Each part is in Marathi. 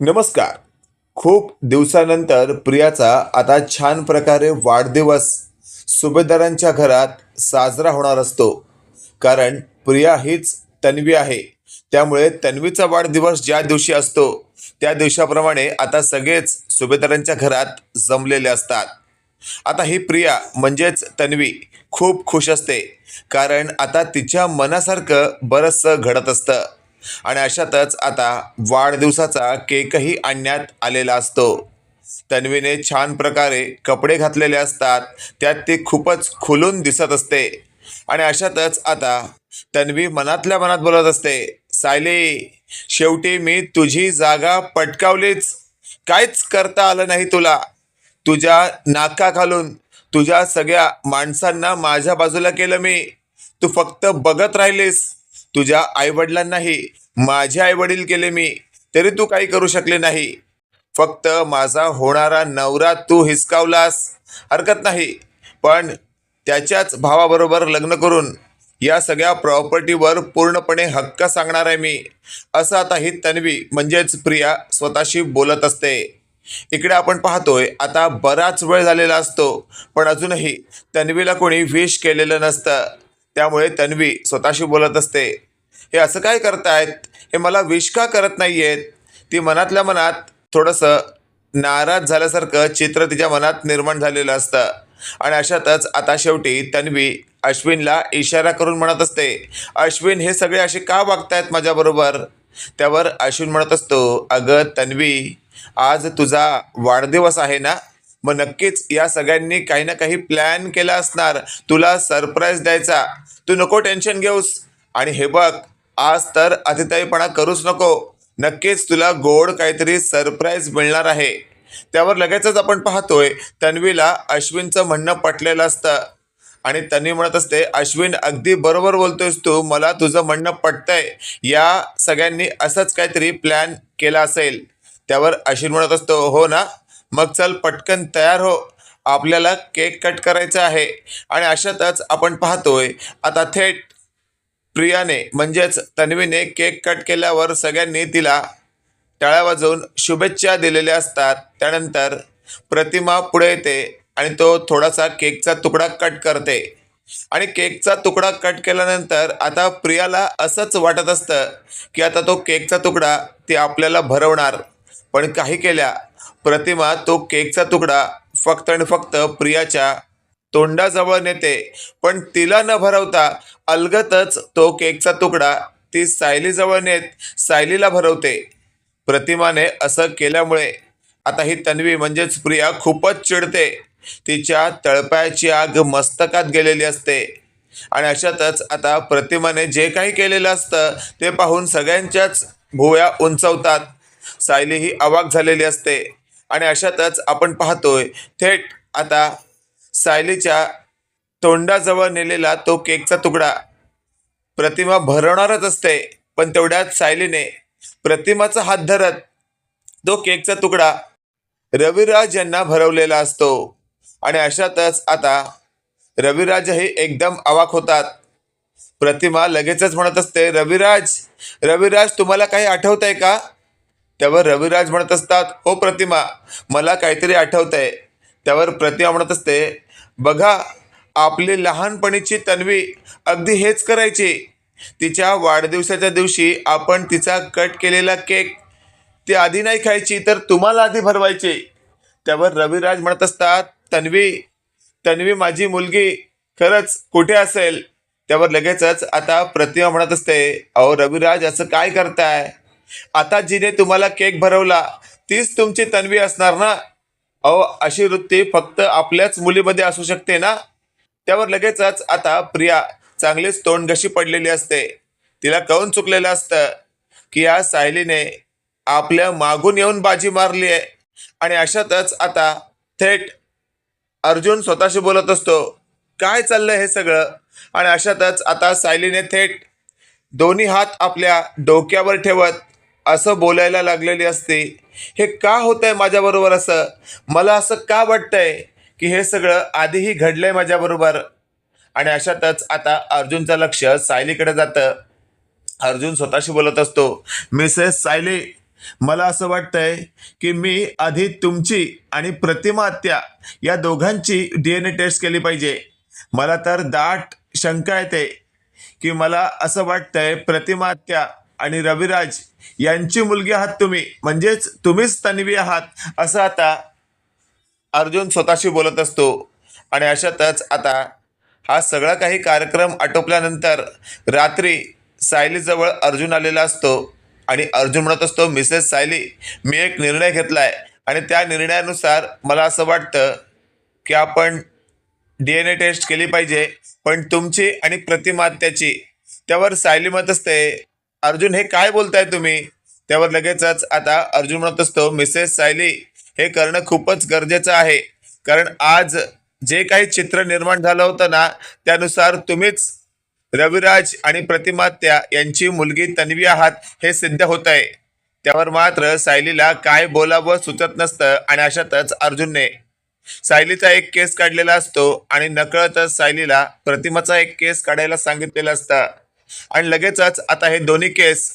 नमस्कार. खूप दिवसानंतर प्रियाचा आता छान प्रकारे वाढदिवस सुभेदारांच्या घरात साजरा होणार असतो. कारण प्रिया हीच तन्वी आहे. त्यामुळे तन्वीचा वाढदिवस ज्या दिवशी असतो त्या दिवसाप्रमाणे आता सगळेच सुभेदारांच्या घरात जमलेले असतात. आता ही प्रिया म्हणजेच तन्वी खूप खुश असते. कारण आता तिच्या मनासारखं बरंचसं घडत असतं. आणि अशातच आता वाढदिवसाचा केकही आणण्यात आलेला असतो. तन्वीने छान प्रकारे कपडे घातलेले असतात त्यात ती खूपच खुलून दिसत असते. आणि अशातच आता तन्वी मनातल्या मनात बोलत असते सायली शेवटी मी तुझी जागा पटकावलीच. काहीच करता आलं नाही तुला. तुझ्या नाका घालून तुझ्या सगळ्या माणसांना माझ्या बाजूला केलं मी. तू फक्त बघत राहिलीस. तुझ्या आईवडिलांनाही माझे आईवडील केले मी तरी तू काही करू शकले नाही. फक्त माझा होणारा नवरा तू हिसकावलास. हरकत नाही. पण त्याच्याच भावाबरोबर लग्न करून या सगळ्या प्रॉपर्टीवर पूर्णपणे हक्क सांगणार आहे मी. असं आता ही तन्वी म्हणजेच प्रिया स्वतःशी बोलत असते. इकडे आपण पाहतोय आता बराच वेळ झालेला असतो पण अजूनही तन्वीला कोणी विष केलेलं नसतं. त्यामुळे तन्वी स्वतःशी बोलत असते हे असं काय करतायत? हे मला विष का करत नाही आहेत ती मनातल्या मनात थोडंसं नाराज झाल्यासारखं चित्र तिच्या मनात निर्माण झालेलं असतं. आणि अशातच आता शेवटी तन्वी अश्विनला इशारा करून म्हणत असते अश्विन हे सगळे असे का वागतायत माझ्याबरोबर? त्यावर अश्विन म्हणत असतो अगं तन्वी आज तुझा वाढदिवस आहे ना? मग नक्कीच या सगळ्यांनी काही ना काही प्लॅन केला असणार. तुला सरप्राईज द्यायचा. तू नको टेन्शन घेऊस. आणि हे बघ आज तर अतिताईपणा करूच नको. नक्कीच तुला गोड काहीतरी सरप्राईज मिळणार आहे. त्यावर लगेचच आपण पाहतोय तन्वीला अश्विनचं म्हणणं पटलेलं असतं. आणि तन्वी म्हणत असते अश्विन अगदी बरोबर बोलतोयस तू. मला तुझं म्हणणं पटतंय. या सगळ्यांनी असंच काहीतरी प्लॅन केला असेल. त्यावर अश्विन म्हणत असतो हो ना? मग चल पटकन तयार हो. आपल्याला केक कट करायचा आहे. आणि अशातच आपण पाहतोय आता थेट प्रियाने म्हणजेच तन्वीने केक कट केल्यावर सगळ्यांनी तिला टाळ्या वाजवून शुभेच्छा दिलेल्या असतात. त्यानंतर प्रतिमा पुढे येते आणि तो थोडासा केकचा तुकडा कट करते. आणि केकचा तुकडा कट केल्यानंतर आता प्रियाला असंच वाटत असतं की आता तो केकचा तुकडा ती आपल्याला भरवणार. पण काही केल्या. प्रतिमा तो केकचा तुकडा फक्त आणि फक्त प्रियाच्या तोंडाजवळ नेते. पण तिला न भरवता अलगतच तो केकचा तुकडा ती सायलीजवळ नेत सायलीला भरवते. प्रतिमाने असं केल्यामुळे आता ही तन्वी म्हणजेच प्रिया खूपच चिडते. तिच्या तळपायाची आग मस्तकात गेलेली असते. आणि अशातच आता प्रतिमाने जे काही केलेलं असतं ते पाहून सगळ्यांच्याच भुवया उंचवतात. सायली ही अवाक झालेली असते. आणि अशातच आपण पाहतोय थेट आता सायलीच्या तोंडाजवळ नेलेला तो केकचा तुकडा. प्रतिमा भरवणारच असते पण तेवढ्यात सायलीने प्रतिमाचा हात धरत तो केकचा तुकडा रविराज यांना भरवलेला असतो. आणि अशातच आता रविराजही एकदम अवाक होतात. प्रतिमा लगेचच म्हणत असते रविराज रविराज तुम्हाला काही आठवत आहे का? त्यावर रविराज म्हणत असतात हो प्रतिमा मला काहीतरी आठवत आहे त्यावर प्रतिमा म्हणत असते बघा आपली लहानपणीची तन्वी अगदी हेच करायची. तिच्या वाढदिवसाच्या दिवशी आपण तिचा कट केलेला केक ती आधी नाही खायची तर तुम्हाला आधी भरवायची. त्यावर रविराज म्हणत असतात तन्वी तन्वी माझी मुलगी खरंच कुठे असेल? त्यावर लगेचच आता प्रतिमा म्हणत असते अहो रविराज असं काय करताय? आता जिने तुम्हाला केक भरवला तीच तुमची तन्वी असणार ना? अहो अशी वृत्ती फक्त आपल्याच मुलीमध्ये असू शकते ना? त्यावर लगेचच आता प्रिया चांगलीच तोंडघशी पडलेली असते. तिला कळून चुकलेलं असतं की या सायलीने आपल्या मागून येऊन बाजी मारली आहे. आणि अशातच आता थेट अर्जुन स्वतःशी बोलत असतो काय चाललंय हे सगळं? आणि अशातच आता सायलीने थेट दोन्ही हात आपल्या डोक्यावर ठेवत असं बोलायला लागलेली असते. हे का होत आहे माझ्याबरोबर असं? मला असं का वाटतंय की हे सगळं आधीही घडलंय माझ्याबरोबर? आणि अशातच आता अर्जुनचं लक्ष सायलीकडे जातं. अर्जुन स्वतःशी बोलत असतो मिसेस सायली मला असं वाटतंय की मी आधी तुमची आणि प्रतिमा हत्या या दोघांची डी एन ए टेस्ट केली पाहिजे. मला तर दाट शंका येते की मला असं वाटतंय प्रतिमाहत्या आणि रविराज यांची मुलगी आहात तुम्ही. म्हणजेच तुम्हीच तन्वी आहात. असं आता अर्जुन स्वतःशी बोलत असतो. आणि अशातच आता हा सगळा काही कार्यक्रम आटोपल्यानंतर रात्री सायलीजवळ अर्जुन आलेला असतो. आणि अर्जुन म्हणत असतो मिसेस सायली मी एक निर्णय घेतला आहे आणि त्या निर्णयानुसार मला असं वाटतं की आपण डी एन ए टेस्ट केली पाहिजे. पण तुमची आणि प्रतिमा त्याची त्यावर सायली मत असते अर्जुन हे काय बोलताय तुम्ही? त्यावर लगेचच आता अर्जुन म्हणत असतो मिसेस सायली हे करणं खूपच गरजेचं आहे. कारण आज जे काही चित्र निर्माण झालं होतं ना त्यानुसार तुम्हीच रविराज आणि प्रतिमात्या यांची मुलगी तन्वी आहात हे सिद्ध होत आहे त्यावर मात्र सायलीला काय बोलावं सुचत नसतं आणि अशातच अर्जुनने सायलीचा एक केस काढलेला असतो आणि नकळतच सायलीला प्रतिमाचा एक केस काढायला सांगितलेलं असतं. आणि लगेचच आता हे दोन्ही केस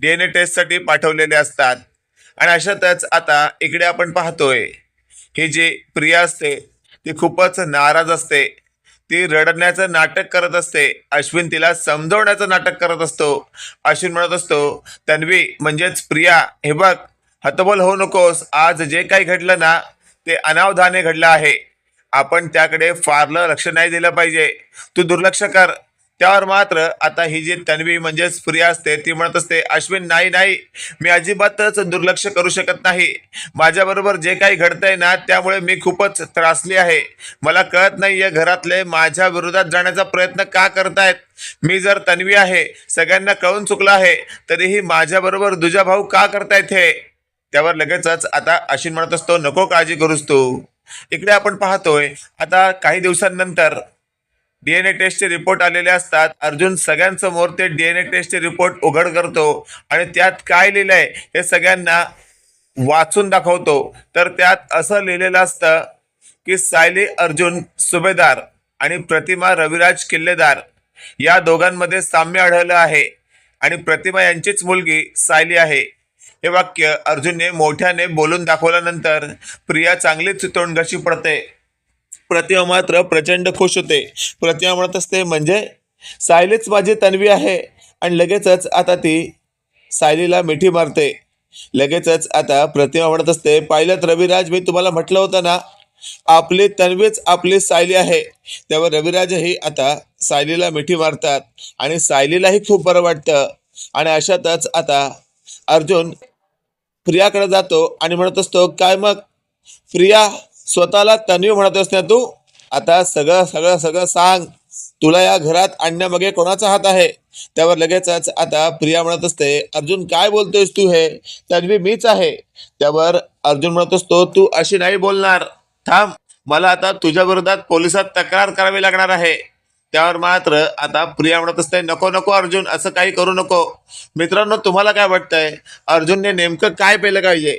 डी एन ए टेस्टसाठी पाठवलेले असतात. आणि अशातच आता इकडे आपण पाहतोय ही जी प्रिया असते ती खूपच नाराज असते. ती रडण्याचं नाटक करत असते. अश्विन तिला समजवण्याचं नाटक करत असतो. अश्विन म्हणत असतो तन्वी म्हणजेच प्रिया हे बघ हतबल होऊ नकोस. आज जे काही घडलं ना ते अनावधाने घडलं आहे. आपण त्याकडे फारलं लक्ष नाही दिलं पाहिजे. तू दुर्लक्ष कर. त्यावर मात्र आता ही जी तन्वी म्हणजेच प्रिया असते ती म्हणत असते अश्विन नाही नाही मी अजिबातच दुर्लक्ष करू शकत नाही. माझ्याबरोबर जे काही घडतंय ना त्यामुळे मी खूपच त्रासली आहे. मला कळत नाही या घरातले माझ्या विरोधात जाण्याचा प्रयत्न का करतायत? मी जर तन्वी आहे सगळ्यांना कळून चुकलं आहे तरीही माझ्याबरोबर दुजा भाऊ का करतायत हे? त्यावर लगेचच आता अश्विन म्हणत असतो नको काळजी करूस तू. इकडे आपण पाहतोय आता काही दिवसांनंतर डीएनए टेस्टचे रिपोर्ट आलेले असतात. अर्जुन सगळ्यांसमोर ते डीएनए टेस्टचे रिपोर्ट उघड करतो आणि त्यात काय लिहिलं आहे हे सगळ्यांना वाचून दाखवतो. तर त्यात असं लिहिलेलं असतं की सायली अर्जुन सुभेदार आणि प्रतिमा रविराज किल्लेदार या दोघांमध्ये साम्य आढळलं आहे आणि प्रतिमा यांचीच मुलगी सायली आहे. हे वाक्य अर्जुनने मोठ्याने बोलून दाखवल्यानंतर प्रिया चांगलीच तोंडघशी पडते. प्रतिमा मात्र प्रचंड खुश होते. प्रतिमा म्हणत असते म्हणजे सायलीच माझी तन्वी आहे. आणि लगेचच आता ती सायलीला मिठी मारते. लगेचच आता प्रतिमा म्हणत असते पाहिलं रविराज मी तुम्हाला म्हटलं होतं ना आपली तन्वीच आपली सायली आहे. त्यावर रविराजही आता सायलीला मिठी मारतात आणि सायलीलाही खूप बरं वाटतं. आणि अशातच आता अर्जुन प्रियाकडे जातो आणि म्हणत असतो काय मग? प्रिया स्वतःला तन्वी म्हणत ना तू? आता सगळं सगळं सगळं सांग. तुला या घरात आणण्यामागे कोणाचा हात आहे? त्यावर लगेचच आता प्रिया म्हणत असते अर्जुन काय बोलतोयस तू हे? तन्वी मीच आहे. त्यावर अर्जुन म्हणत असतो तू अशी नाही बोलणार. थांब. मला आता तुझ्या विरोधात पोलिसात तक्रार करावी लागणार आहे. त्यावर मात्र आता प्रिया म्हणत असते नको नको अर्जुन असं काही करू नको. मित्रांनो तुम्हाला काय वाटतंय? अर्जुनने नेमकं काय पेलं पाहिजे?